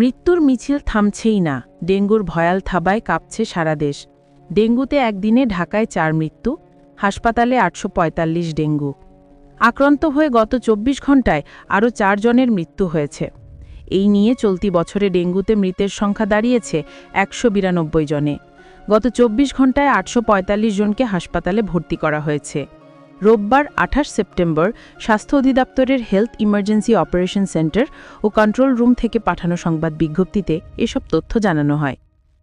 মৃত্যুর মিছিল থামছেই না। ডেঙ্গুর ভয়াল থাবায় কাঁপছে সারা দেশ। ডেঙ্গুতে একদিনে ঢাকায় চার মৃত্যু, হাসপাতালে আটশো পঁয়তাল্লিশ ডেঙ্গু। আক্রান্ত হয়ে গত চব্বিশ ঘন্টায় আরও চারজনের মৃত্যু হয়েছে। এই নিয়ে চলতি বছরে ডেঙ্গুতে মৃতের সংখ্যা দাঁড়িয়েছে একশো বিরানব্বই জনে। গত চব্বিশ ঘন্টায় আটশো পঁয়তাল্লিশ জনকে হাসপাতালে ভর্তি করা হয়েছে। রোববার আঠাশ সেপ্টেম্বর স্বাস্থ্য অধিদপ্তরের হেলথ ইমার্জেন্সি অপারেশন সেন্টার ও কন্ট্রোল রুম থেকে পাঠানো সংবাদ বিজ্ঞপ্তিতে এসব তথ্য জানানো হয়।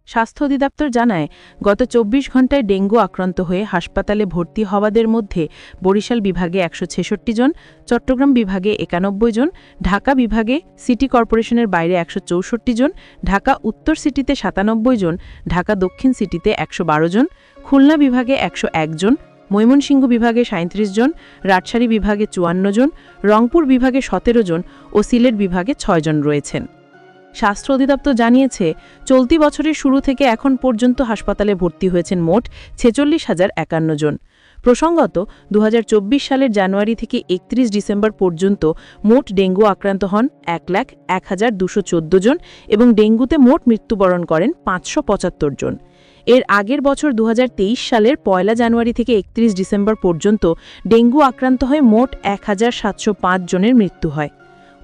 স্বাস্থ্য অধিদপ্তর জানায়, গত চব্বিশ ঘন্টায় ডেঙ্গু আক্রান্ত হয়ে হাসপাতালে ভর্তি হওয়াদের মধ্যে বরিশাল বিভাগে একশো ছেষট্টি জন, চট্টগ্রাম বিভাগে একানব্বই জন, ঢাকা বিভাগে সিটি কর্পোরেশনের বাইরে একশো চৌষট্টি জন, ঢাকা উত্তর সিটিতে সাতানব্বই জন, ঢাকা দক্ষিণ সিটিতে একশো বারো জন, খুলনা বিভাগে একশো এক জন ময়মনসিংহ বিভাগে সাঁত্রিশ জন, রাজশাহী বিভাগে চুয়ান্ন জন, রংপুর বিভাগে সতেরো জন ও সিলেট বিভাগে ছয় জন রয়েছেন। স্বাস্থ্য অধিদপ্তর জানিয়েছে, চলতি বছরের শুরু থেকে এখন পর্যন্ত হাসপাতালে ভর্তি হয়েছেন মোট ছেচল্লিশ হাজার একান্ন জন। প্রসঙ্গত দু হাজার চব্বিশ সালের জানুয়ারি থেকে একত্রিশ ডিসেম্বর পর্যন্ত মোট ডেঙ্গু আক্রান্ত হন এক লাখ এক হাজার দুশো জন এবং ডেঙ্গুতে মোট মৃত্যুবরণ করেন পাঁচশো পঁচাত্তর জন। এর আগের বছর দু হাজার তেইশ সালের পয়লা জানুয়ারি থেকে একত্রিশ ডিসেম্বর পর্যন্ত ডেঙ্গু আক্রান্ত হয়ে মোট এক হাজার সাতশো পাঁচ জনের মৃত্যু হয়।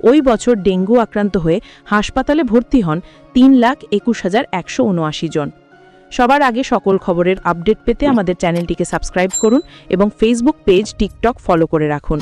ওই বছর ডেঙ্গু আক্রান্ত হয়ে হাসপাতালে ভর্তি হন তিন লাখ একুশ হাজার একশো উনআশি জন। সবার আগে সকল খবরের আপডেট পেতে আমাদের চ্যানেলটিকে সাবস্ক্রাইব করুন এবং ফেসবুক পেজ টিকটক ফলো করে রাখুন।